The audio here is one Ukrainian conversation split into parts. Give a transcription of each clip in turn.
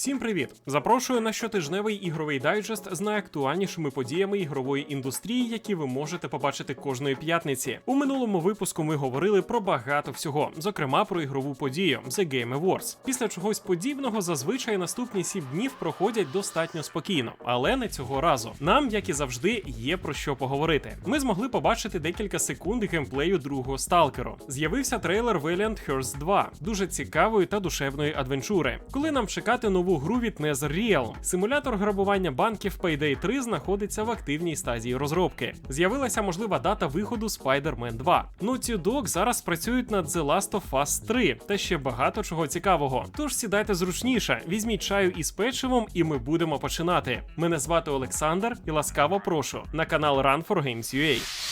Всім привіт! Запрошую на щотижневий ігровий дайджест з найактуальнішими подіями ігрової індустрії, які ви можете побачити кожної п'ятниці. У минулому випуску ми говорили про багато всього, зокрема про ігрову подію The Game Awards. Після чогось подібного зазвичай наступні сім днів проходять достатньо спокійно, але не цього разу. Нам, як і завжди, є про що поговорити. Ми змогли побачити декілька секунд геймплею другого сталкеру. З'явився трейлер Valiant Hearts 2, дуже цікавої та душевної адвенчури. Коли нам чекати нову гру від NetherRealm? Симулятор грабування банків Payday 3 знаходиться в активній стадії розробки. З'явилася можлива дата виходу Spider-Man 2. Naughty Dog зараз працюють над The Last of Us 3 та ще багато чого цікавого. Тож сідайте зручніше, візьміть чаю із печивом, і ми будемо починати. Мене звати Олександр і ласкаво прошу на канал Run for Games UA.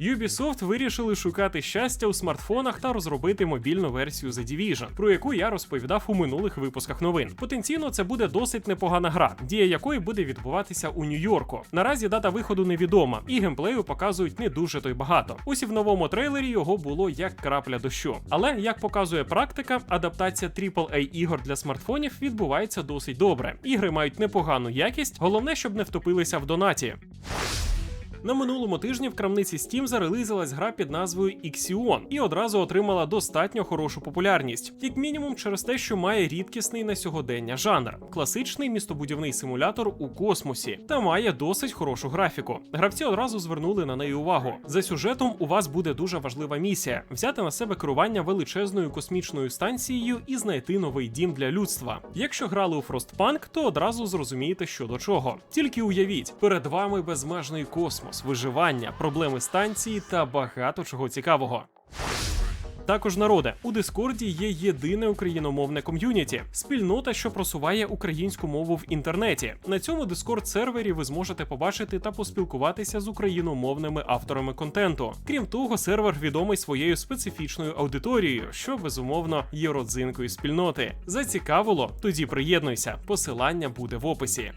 Ubisoft вирішили шукати щастя у смартфонах та розробити мобільну версію The Division, про яку я розповідав у минулих випусках новин. Потенційно це буде досить непогана гра, дія якої буде відбуватися у Нью-Йорку. Наразі дата виходу невідома, і геймплею показують не дуже то й багато. Ось і в новому трейлері його було як крапля дощу. Але як показує практика, адаптація AAA ігор для смартфонів відбувається досить добре. Ігри мають непогану якість, головне, щоб не втопилися в донаті. На минулому тижні в крамниці Steam зарелизилась гра під назвою Ixion і одразу отримала достатньо хорошу популярність, як мінімум через те, що має рідкісний на сьогодення жанр, класичний містобудівний симулятор у космосі та має досить хорошу графіку. Гравці одразу звернули на неї увагу. За сюжетом у вас буде дуже важлива місія: взяти на себе керування величезною космічною станцією і знайти новий дім для людства. Якщо грали у Frostpunk, то одразу зрозумієте, що до чого. Тільки уявіть, перед вами безмежний космос виживання, проблеми станції та багато чого цікавого. Також народе у Дискорді є єдине україномовне ком'юніті, спільнота, що просуває українську мову в інтернеті. На цьому дискорд сервері ви зможете побачити та поспілкуватися з україномовними авторами контенту. Крім того, сервер відомий своєю специфічною аудиторією, що безумовно є родзинкою спільноти. Зацікавило? Тоді приєднуйся. Посилання буде в описі.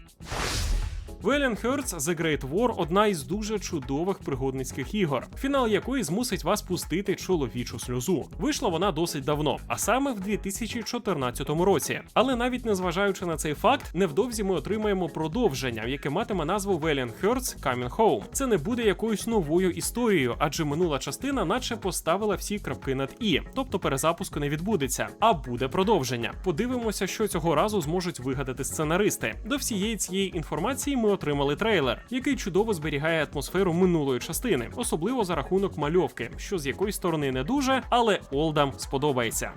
Valiant Hearts The Great War одна із дуже чудових пригодницьких ігор, фінал якої змусить вас пустити чоловічу сльозу. Вийшла вона досить давно, а саме в 2014 році. Але навіть незважаючи на цей факт, невдовзі ми отримаємо продовження, яке матиме назву Valiant Hearts Coming Home. Це не буде якоюсь новою історією, адже минула частина, наче поставила всі крапки над і, тобто перезапуску не відбудеться, а буде продовження. Подивимося, що цього разу зможуть вигадати сценаристи. До всієї цієї інформації ми отримали трейлер, який чудово зберігає атмосферу минулої частини, особливо за рахунок мальовки, що з якоїсь сторони не дуже, але Олдам сподобається.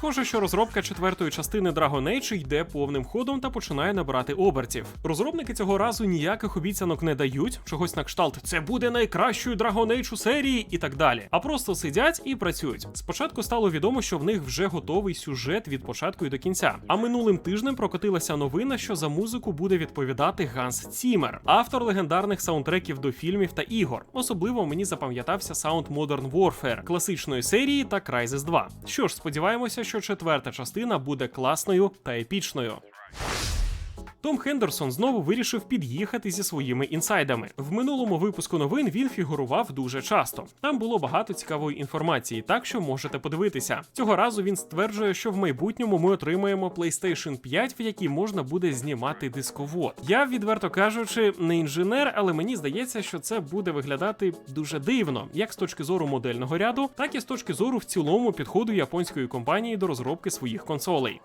Схоже, що розробка четвертої частини Dragon Age йде повним ходом та починає набирати обертів. Розробники цього разу ніяких обіцянок не дають, чогось на кшталт це буде найкращою Dragon Age у серії і так далі. А просто сидять і працюють. Спочатку стало відомо, що в них вже готовий сюжет від початку і до кінця. А минулим тижнем прокотилася новина, що за музику буде відповідати Ганс Цімер, автор легендарних саундтреків до фільмів та ігор. Особливо мені запам'ятався саунд Modern Warfare, класичної серії та Crysis 2. Що ж, сподіваємося, що четверта частина буде класною та епічною. Том Хендерсон знову вирішив під'їхати зі своїми інсайдами. В минулому випуску новин він фігурував дуже часто. Там було багато цікавої інформації, так що можете подивитися. Цього разу він стверджує, що в майбутньому ми отримаємо PlayStation 5, в якій можна буде знімати дисковод. Я, відверто кажучи, не інженер, але мені здається, що це буде виглядати дуже дивно, як з точки зору модельного ряду, так і з точки зору в цілому підходу японської компанії до розробки своїх консолей.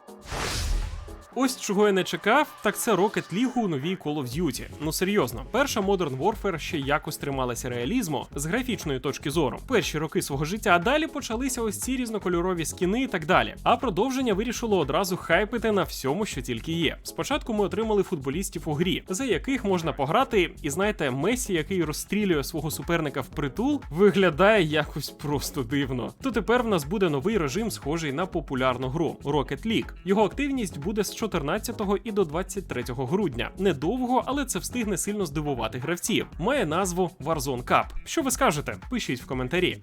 Ось чого я не чекав, так це Rocket League у новій Call of Duty. Ну серйозно, перша Modern Warfare ще якось трималася реалізму з графічної точки зору. Перші роки свого життя, а далі почалися ось ці різнокольорові скіни і так далі. А продовження вирішило одразу хайпити на всьому, що тільки є. Спочатку ми отримали футболістів у грі, за яких можна пограти, і знаєте, Месі, який розстрілює свого суперника в притул, виглядає якось просто дивно. То тепер в нас буде новий режим, схожий на популярну гру Rocket League. Його активність буде з 14 і до 23 грудня. Недовго, але це встигне сильно здивувати гравців. Має назву Warzone Cup. Що ви скажете? Пишіть в коментарі.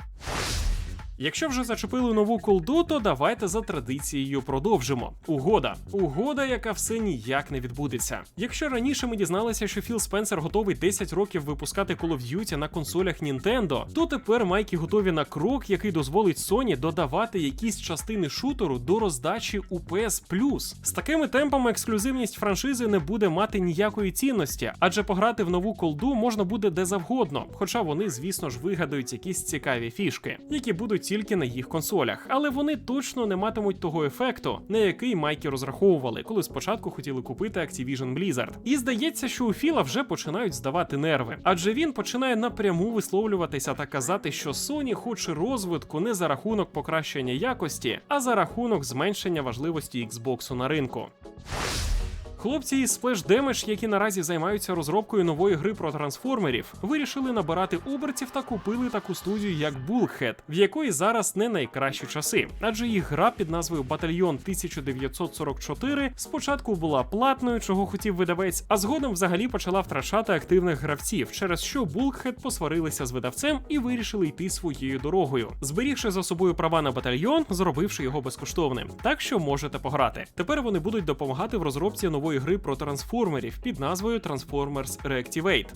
Якщо вже зачепили нову колду, то давайте за традицією продовжимо. Угода. Угода, яка все ніяк не відбудеться. Якщо раніше ми дізналися, що Філ Спенсер готовий 10 років випускати Call of Duty на консолях Nintendo, то тепер майки готові на крок, який дозволить Sony додавати якісь частини шутеру до роздачі у PS. З такими темпами ексклюзивність франшизи не буде мати ніякої цінності, адже пограти в нову колду можна буде де завгодно. Хоча вони, звісно ж, вигадають якісь цікаві фішки, які будуть тільки на їх консолях, але вони точно не матимуть того ефекту, на який майки розраховували, коли спочатку хотіли купити Activision Blizzard. І здається, що у Філа вже починають здавати нерви, адже він починає напряму висловлюватися та казати, що Sony хоче розвитку не за рахунок покращення якості, а за рахунок зменшення важливості Xbox на ринку. Хлопці із Splash Damage, які наразі займаються розробкою нової гри про трансформерів, вирішили набирати обертів та купили таку студію, як Bullhead, в якої зараз не найкращі часи, адже їх гра під назвою Батальйон 1944 спочатку була платною, чого хотів видавець, а згодом взагалі почала втрачати активних гравців, через що Bullhead посварилися з видавцем і вирішили йти своєю дорогою, зберігши за собою права на батальйон, зробивши його безкоштовним. Так що можете пограти. Тепер вони будуть допомагати в розробці нової гри про трансформерів під назвою Transformers Reactivate.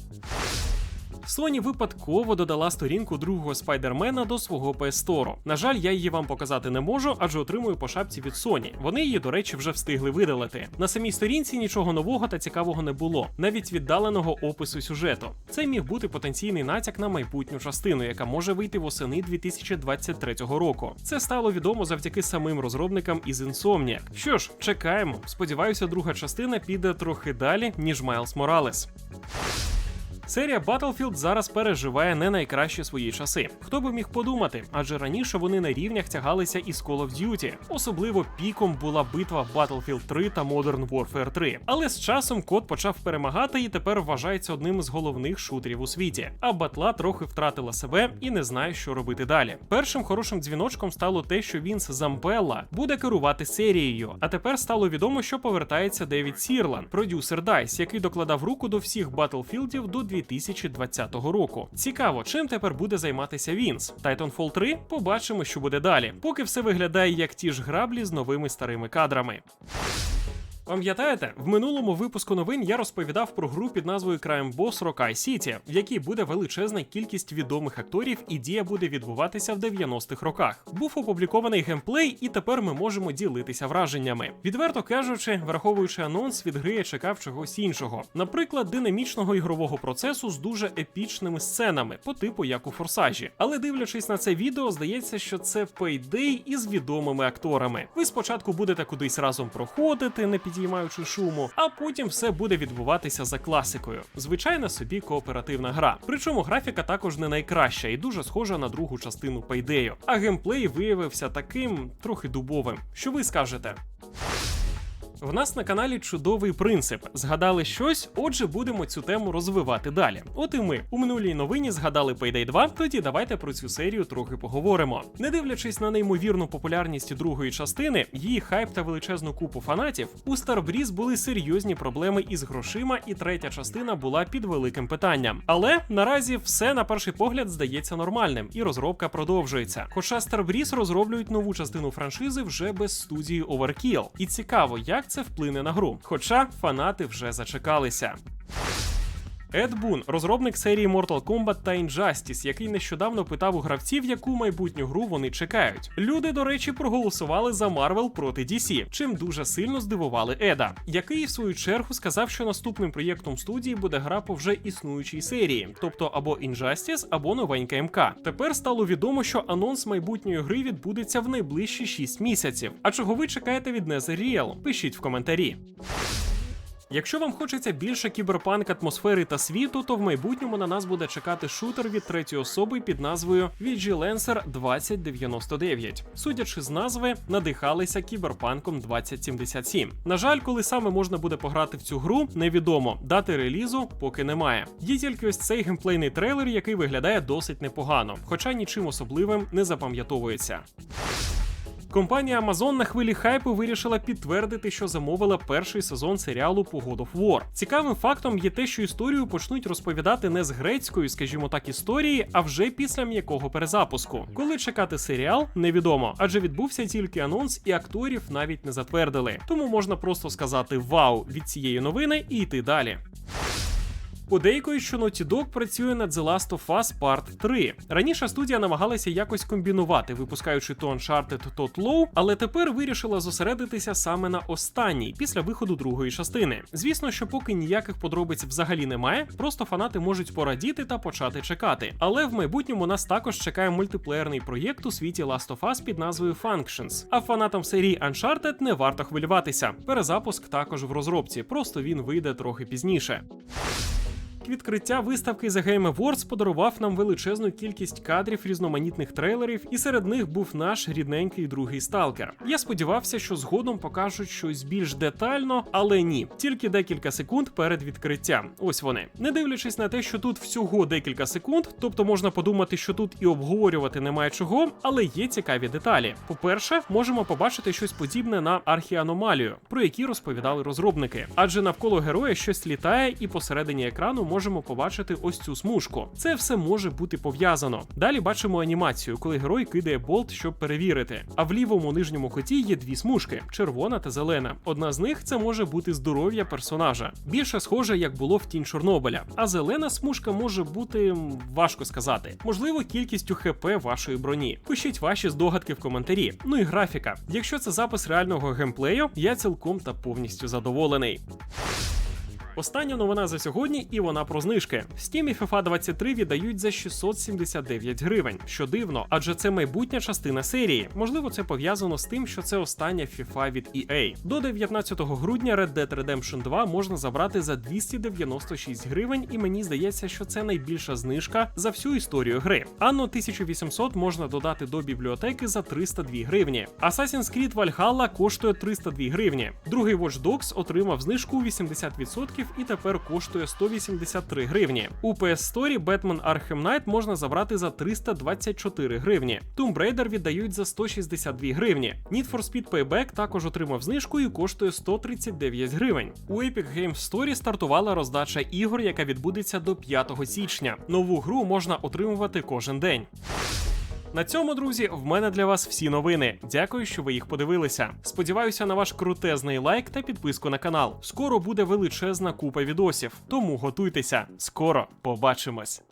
Sony випадково додала сторінку другого спайдермена до свого PS Store. На жаль, я її вам показати не можу, адже отримую по шапці від Sony. Вони її, до речі, вже встигли видалити. На самій сторінці нічого нового та цікавого не було, навіть віддаленого опису сюжету. Це міг бути потенційний натяк на майбутню частину, яка може вийти восени 2023 року. Це стало відомо завдяки самим розробникам із Insomniac. Що ж, чекаємо. Сподіваюся, друга частина піде трохи далі, ніж Майлз Моралес. Серія Battlefield зараз переживає не найкращі свої часи. Хто би міг подумати, адже раніше вони на рівнях тягалися із Call of Duty. Особливо піком була битва Battlefield 3 та Modern Warfare 3. Але з часом код почав перемагати і тепер вважається одним з головних шутерів у світі. А батла трохи втратила себе і не знає, що робити далі. Першим хорошим дзвіночком стало те, що Вінс Зампелла буде керувати серією. А тепер стало відомо, що повертається Девід Сірлан, продюсер DICE, який докладав руку до всіх Battlefield до 2020 року. Цікаво, чим тепер буде займатися Вінс. Titanfall 3? Побачимо, що буде далі. Поки все виглядає як ті ж граблі з новими старими кадрами. Пам'ятаєте, в минулому випуску новин я розповідав про гру під назвою Crime Boss Rockай City, в якій буде величезна кількість відомих акторів, і дія буде відбуватися в 90-х роках. Був опублікований геймплей, і тепер ми можемо ділитися враженнями. Відверто кажучи, враховуючи анонс від гри, я чекав чогось іншого, наприклад, динамічного ігрового процесу з дуже епічними сценами, по типу як у форсажі. Але дивлячись на це відео, здається, що це Payday із відомими акторами. Ви спочатку будете кудись разом проходити, не підіймаючи шуму, а потім все буде відбуватися за класикою. Звичайна собі кооперативна гра. Причому графіка також не найкраща і дуже схожа на другу частину Пайдею. А геймплей виявився таким трохи дубовим. Що ви скажете? В нас на каналі чудовий принцип. Згадали щось, отже, будемо цю тему розвивати далі. От і ми у минулій новині згадали Payday 2, тоді давайте про цю серію трохи поговоримо. Не дивлячись на неймовірну популярність другої частини, її хайп та величезну купу фанатів, у Starbreeze були серйозні проблеми із грошима, і третя частина була під великим питанням. Але наразі все на перший погляд здається нормальним, і розробка продовжується. Хоча Starbreeze розроблюють нову частину франшизи вже без студії Overkill. І цікаво, як це вплине на гру. Хоча фанати вже зачекалися. Ед Бун, розробник серії Mortal Kombat та Injustice, який нещодавно питав у гравців, яку майбутню гру вони чекають. Люди, до речі, проголосували за Marvel проти DC, чим дуже сильно здивували Еда, який в свою чергу сказав, що наступним проєктом студії буде гра по вже існуючій серії, тобто або Injustice, або новенька МК. Тепер стало відомо, що анонс майбутньої гри відбудеться в найближчі 6 місяців. А чого ви чекаєте від Netherrealm? Пишіть в коментарі. Якщо вам хочеться більше кіберпанк атмосфери та світу, то в майбутньому на нас буде чекати шутер від третьої особи під назвою Vigilancer 2099. Судячи з назви, надихалися кіберпанком 2077. На жаль, коли саме можна буде пограти в цю гру, невідомо. Дати релізу поки немає. Є тільки ось цей геймплейний трейлер, який виглядає досить непогано, хоча нічим особливим не запам'ятовується. Компанія Amazon на хвилі хайпу вирішила підтвердити, що замовила перший сезон серіалу по God of War. Цікавим фактом є те, що історію почнуть розповідати не з грецької, скажімо так, історії, а вже після м'якого перезапуску. Коли чекати серіал, невідомо, адже відбувся тільки анонс, і акторів навіть не затвердили. Тому можна просто сказати вау від цієї новини і йти далі. Подейкують, що Naughty Dog працює над The Last of Us Part 3. Раніше студія намагалася якось комбінувати, випускаючи то Uncharted, то Low, але тепер вирішила зосередитися саме на останній після виходу другої частини. Звісно, що поки ніяких подробиць взагалі немає, просто фанати можуть порадіти та почати чекати. Але в майбутньому нас також чекає мультиплеєрний проєкт у світі Last of Us під назвою Functions. А фанатам серії Uncharted не варто хвилюватися. Перезапуск також в розробці, просто він вийде трохи пізніше. Відкриття виставки The Game Awards подарував нам величезну кількість кадрів різноманітних трейлерів, і серед них був наш рідненький другий сталкер. Я сподівався, що згодом покажуть щось більш детально, але ні, тільки декілька секунд перед відкриттям. Ось вони. Не дивлячись на те, що тут всього декілька секунд, тобто можна подумати, що тут і обговорювати немає чого, але є цікаві деталі. По-перше, можемо побачити щось подібне на архіаномалію, про які розповідали розробники, адже навколо героя щось літає, і посередині екрану можемо побачити ось цю смужку. Це все може бути пов'язано. Далі бачимо анімацію, коли герой кидає болт, щоб перевірити. А в лівому нижньому коті є дві смужки: червона та зелена. Одна з них це може бути здоров'я персонажа. Більше схоже, як було в тінь Чорнобиля. А зелена смужка може бути важко сказати. Можливо, кількістю ХП вашої броні. Пишіть ваші здогадки в коментарі. Ну і графіка. Якщо це запис реального геймплею, я цілком та повністю задоволений. Остання новина за сьогодні, і вона про знижки. В Steam і FIFA 23 віддають за 679 гривень, що дивно, адже це майбутня частина серії. Можливо, це пов'язано з тим, що це остання FIFA від EA. До 19 грудня Red Dead Redemption 2 можна забрати за 296 гривень, і мені здається, що це найбільша знижка за всю історію гри. Анно 1800 можна додати до бібліотеки за 302 гривні. Assassin's Creed Valhalla коштує 302 гривні. Другий Watch Dogs отримав знижку 80% доларів і тепер коштує 183 гривні. У PS Store Batman Arkham Knight можна забрати за 324 гривні. Tomb Raider віддають за 162 гривні. Need for Speed Payback також отримав знижку і коштує 139 гривень. У Epic Games Store стартувала роздача ігор, яка відбудеться до 5 січня. Нову гру можна отримувати кожен день. На цьому, друзі, в мене для вас всі новини. Дякую, що ви їх подивилися. Сподіваюся на ваш крутезний лайк та підписку на канал. Скоро буде величезна купа відосів, тому готуйтеся. Скоро побачимось.